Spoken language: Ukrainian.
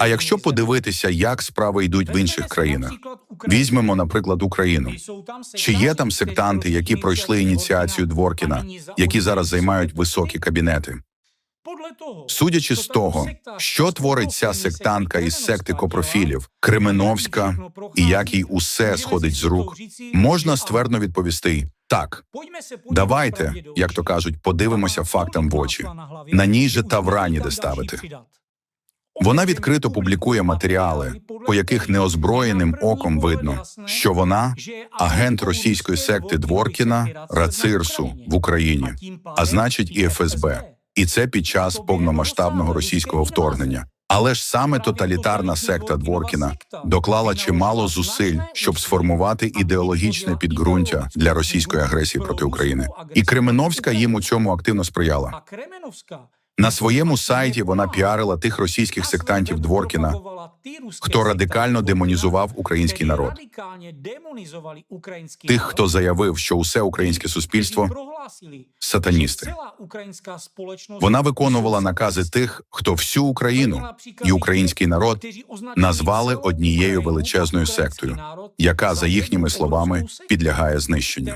А якщо подивитися, як справи йдуть в інших країнах, візьмемо, наприклад, Україну. Чи є там сектанти, які пройшли ініціацію Дворкіна, які зараз займають високі кабінети? Судячи з того, що творить ця сектантка із секти копрофілів, Кременовська, і як їй усе сходить з рук, можна ствердно відповісти так. Давайте, як то кажуть, подивимося фактам в очі. На ній же тавра ніде ставити. Вона відкрито публікує матеріали, по яких неозброєним оком видно, що вона агент російської секти Дворкіна Рацирсу в Україні, а значить і ФСБ. І це під час повномасштабного російського вторгнення. Але ж саме тоталітарна секта Дворкіна доклала чимало зусиль, щоб сформувати ідеологічне підґрунтя для російської агресії проти України. І Кременовська їм у цьому активно сприяла. На своєму сайті вона піарила тих російських сектантів Дворкіна, хто радикально демонізував український народ. Тих, хто заявив, що усе українське суспільство сатаністи. Вона виконувала накази тих, хто всю Україну і український народ назвали однією величезною сектою, яка, за їхніми словами, підлягає знищенню.